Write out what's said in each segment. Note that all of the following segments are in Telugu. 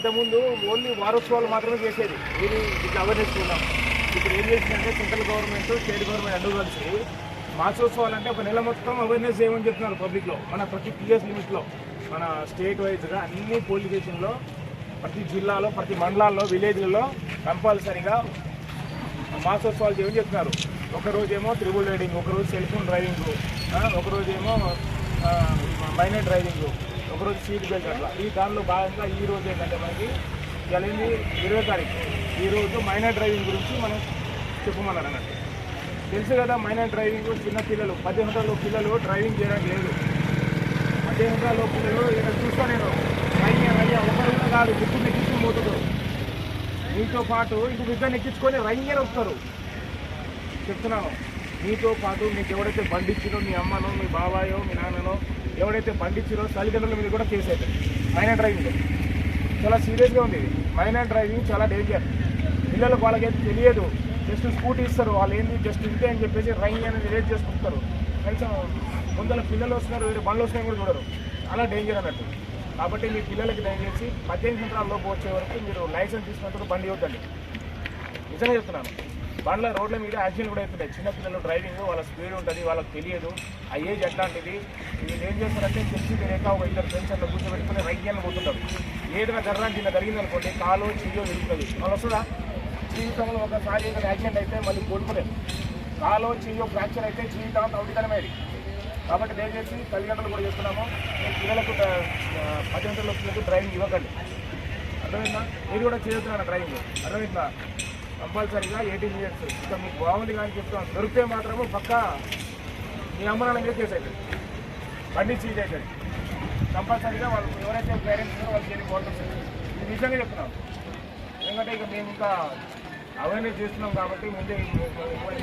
ఇంతకుముందు ఓన్లీ వారోత్సవాలు మాత్రమే చేసేది. మీరు ఇట్లా అవేర్నెస్ ఉన్నాం ఇప్పుడు ఏం చేసిందంటే సెంట్రల్ గవర్నమెంట్ స్టేట్ గవర్నమెంట్ అడ్డు కలిసి మాసోత్సవాలు అంటే ఒక నెల మొత్తం అవేర్నెస్ చేయమని చెప్తున్నారు పబ్లిక్లో మన ప్రతి పిఎస్ లిమిట్లో మన స్టేట్ వైజ్గా అన్ని పోలీస్ స్టేషన్లో ప్రతి జిల్లాలో ప్రతి మండలాల్లో విలేజ్లలో కంపల్సరీగా మాసోత్సవాలు చేయమని చెప్తున్నారు. ఒకరోజేమో త్రిబుల్ రైడింగ్ ఒకరోజు సెల్ ఫోన్ డ్రైవింగ్ ఒకరోజేమో మైనర్ డ్రైవింగ్. ఒకరోజు సీట్ బెల్ట్ అట్లా. ఈ దానిలో భాగంగా ఈ రోజు ఏంటంటే మనకి జరిగింది ఇరవై తారీఖు. ఈ రోజు మైనర్ డ్రైవింగ్ గురించి మనం చెప్పమన్నారు అన్నట్టు. తెలుసు కదా మైనర్ డ్రైవింగ్ చిన్న పిల్లలు పద్దెనిమిదిలో పిల్లలు డ్రైవింగ్ చేయడానికి లేదు. పద్దెనిమిదిలో పిల్లలు ఇక్కడ చూస్తా నేను. డ్రైవింగ్ అనేది ఒకరు కాదు ముగ్గురు ఎక్కించుకుని పోతున్నారు మీతో పాటు ఇంకొక ఇద్దరు ఎక్కించుకొని రైంగే వస్తారు. చెప్తున్నాను. మీతో పాటు మీకు ఎవరైతే బండిచ్చిరో మీ అమ్మనో మీ బాబాయో మీ నాన్ననో ఎవడైతే పండించారో తల్లిదండ్రుల మీద కూడా కేసు అవుతుంది. మైనర్ డ్రైవింగ్ చాలా సీరియస్గా ఉంది ఇది. మైనర్ డ్రైవింగ్ చాలా డేంజర్ పిల్లలకు వాళ్ళకైతే తెలియదు. జస్ట్ స్కూటీ ఇస్తారు. వాళ్ళు ఏంది? జస్ట్ ఇంతే అని చెప్పేసి రైంగ్ అనేది రేట్ చేసుకుంటారు. కనీసం ముందర పిల్లలు వస్తున్నారు వేరే బండ్లు వస్తున్నాయి కూడా చూడరు. అలా డేంజర్ అన్నట్టు. కాబట్టి మీ పిల్లలకి దయచేసి పద్దెనిమిది సంవత్సరాల లోపు వచ్చే వరకు మీరు లైసెన్స్ తీసుకున్నప్పుడు బండి ఇవ్వద్దండి. నిజంగా చెప్తున్నాను. బండ్ల రోడ్ల మీద యాక్సిడెంట్ కూడా అవుతున్నాయి. చిన్నపిల్లలు డ్రైవింగ్ వాళ్ళ స్పీడ్ ఉంటుంది వాళ్ళకి తెలియదు. ఆ ఏజ్ ఎట్లాంటిది? వీళ్ళు ఏం చేస్తారంటే తెలిసి తెలియక ఒక ఇద్దరు ఫ్రెండ్స్ అట్లా కూర్చోబెట్టుకుని రైట్ అని పోతుంటారు. ఏదైనా జరగా చిన్న జరిగింది అనుకోండి కాలు చెయ్యో తిరుగుతుంది వాళ్ళు వస్తుందా? జీవితంలో ఒకసారి ఏదైనా యాక్సిడెంట్ అయితే మళ్ళీ కోలుకోలేదు కాలో చెయ్యో ఫ్రాక్చర్ అయితే జీవితం తౌటితనమేది కాబట్టి దయచేసి తల్లిదండ్రులు కూడా చేస్తున్నాము. పిల్లలకు పది పద్దెనిమిది పిల్లలకు డ్రైవింగ్ ఇవ్వకండి. అర్థమైందా? మీరు కూడా చేస్తున్నాను డ్రైవింగ్. అర్థమైందా? కంపల్సరీగా ఎయిటీన్ ఇయర్స్ ఇంకా మీకు బాగుంది కానీ చెప్తాం. దొరికితే మాత్రము పక్క మీ అమ్మ మీద చేసేది అవుతుంది బండి చేసేది అవుతుంది కంపల్సరీగా వాళ్ళు ఎవరైతే పేరెంట్స్ ఉన్నారో వాళ్ళకి ఏది బాగుంటుంది ఇది నిజంగా చెప్తున్నాం ఎందుకంటే ఇక మేము ఇంకా అవేర్నెస్ చేస్తున్నాం కాబట్టి ముందే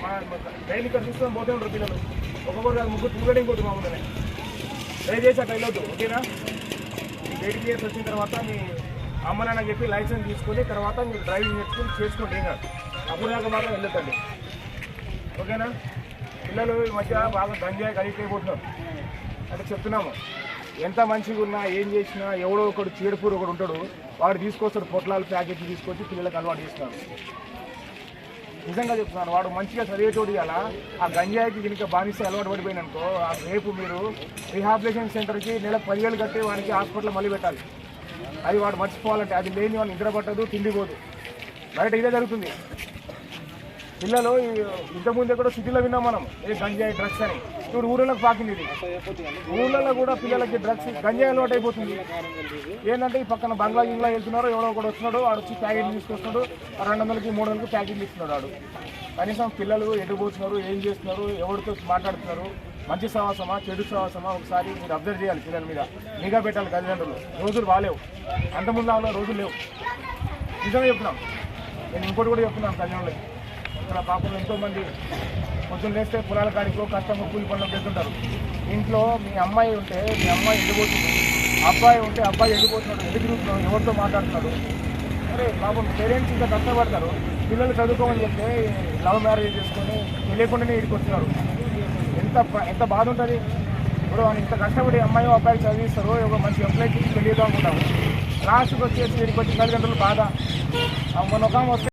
మా డైలీ ఇక్కడ చూస్తున్నాం పోతే ఉంటారు పిల్లలు. ఒక్కొక్కరు కాదు ముగ్గురు తిరగడం ఇంకోటి మామూలుగానే దయచేసి అట్లా వెళ్ళొద్దు ఓకేనా? ఎయిట్ ఇయర్స్ వచ్చిన తర్వాత మీ అమ్మ చెప్పి లైసెన్స్ తీసుకొని తర్వాత మీరు డ్రైవింగ్ నేర్చుకుని చేసుకోండి ఏం కాదు. అప్పుడు దాకా మాత్రం వెళ్ళొద్దండి ఓకేనా? పిల్లలు ఈ మధ్య బాగా గంజాయి కలిగిపోతున్నారు అంటే చెప్తున్నాము. ఎంత మంచిగా ఉన్నా ఏం చేసినా ఎవడో ఒకడు చీడపూరు ఒకడు ఉంటాడు. వాడు తీసుకొస్తాడు పొట్లాలు ప్యాకెట్లు తీసుకొచ్చి పిల్లలకు అలవాటు చేస్తాడు నిజంగా చెప్తున్నాను వాడు మంచిగా చదివేటోడు అలా ఆ గంజాయికి దీనికి బానిస్తే అలవాటు పడిపోయిననుకో ఆ రేపు మీరు రీహాబిలేషన్ సెంటర్కి నెల పదివేలు కట్టి వానికి హాస్పిటల్ మళ్ళీ పెట్టాలి. అది వాడు మర్చిపోవాలంటే అది లేని వాడు నిద్ర పట్టదు తిండి పోదు. బయట ఇదే జరుగుతుంది. పిల్లలు ఈ- ఇంతకుముందే కూడా సిటీలో విన్నాం మనం. ఏ గంజాయి డ్రగ్స్ అని. ఇప్పుడు ఊళ్ళలోకి పాకింది ఇది. ఊళ్ళలో కూడా పిల్లలకి డ్రగ్స్ గంజాయి అలవాటు అయిపోతుంది. ఏంటంటే ఈ పక్కన బంగ్లా ఇంగ్లా వెళ్తున్నారు ఎవడో ఒకడు వస్తున్నాడు వాడు వచ్చి ప్యాకెట్ తీసుకొస్తున్నాడు ఆ రెండు వందలకి మూడు వందలకి ప్యాకెట్ ఇస్తున్నాడు వాడు. కనీసం పిల్లలు ఎటు పోతున్నారు ఏం చేస్తున్నారు ఎవరితో మాట్లాడుతున్నారు మంచి సహవాసమా చెడు సహవాసమా ఒకసారి మీరు అబ్జర్వ్ చేయాలి పిల్లల మీద. నిఘా పెట్టాలి తల్లిదండ్రులు. రోజులు బాగాలేవు అంతకుముందు అలా రోజులు లేవు. నిజంగా చెప్తున్నాం. నేను ఇంకోటి కూడా చెప్తున్నాను తల్లిదండ్రులకి. ఇక్కడ పాపం ఎంతోమంది కొంచెం లేస్తే పొలాల కాడికో కష్టంగా కూలి పనులకు వెళ్తుంటారు. ఇంట్లో మీ అమ్మాయి ఉంటే మీ అమ్మాయి ఎండిపోతుంది. అబ్బాయి ఉంటే అబ్బాయి ఎండిపోతున్నాడు. ఎదురు తిరుగుతున్నాడు ఎవరితో మాట్లాడుతున్నాడు? అరే పాపం పేరెంట్స్ ఇంకా కష్టపడతారు. పిల్లలు చదువుకోమని చెప్తే లవ్ మ్యారేజ్ చేసుకొని తెలియకుండానే ఇడికి వస్తున్నారు ఎంత ఎంత బాధ ఉంటుంది ఇప్పుడు ఇంత కష్టపడి అమ్మాయి అబ్బాయి చదివిస్తారు ఒక మంచి ఎంప్లాయ్ తెలియదు అనుకుంటాము లాస్ట్కి వచ్చేసి వీడికి వచ్చి తల్లిదండ్రులు బాధ. ఆ మొన్న వస్తే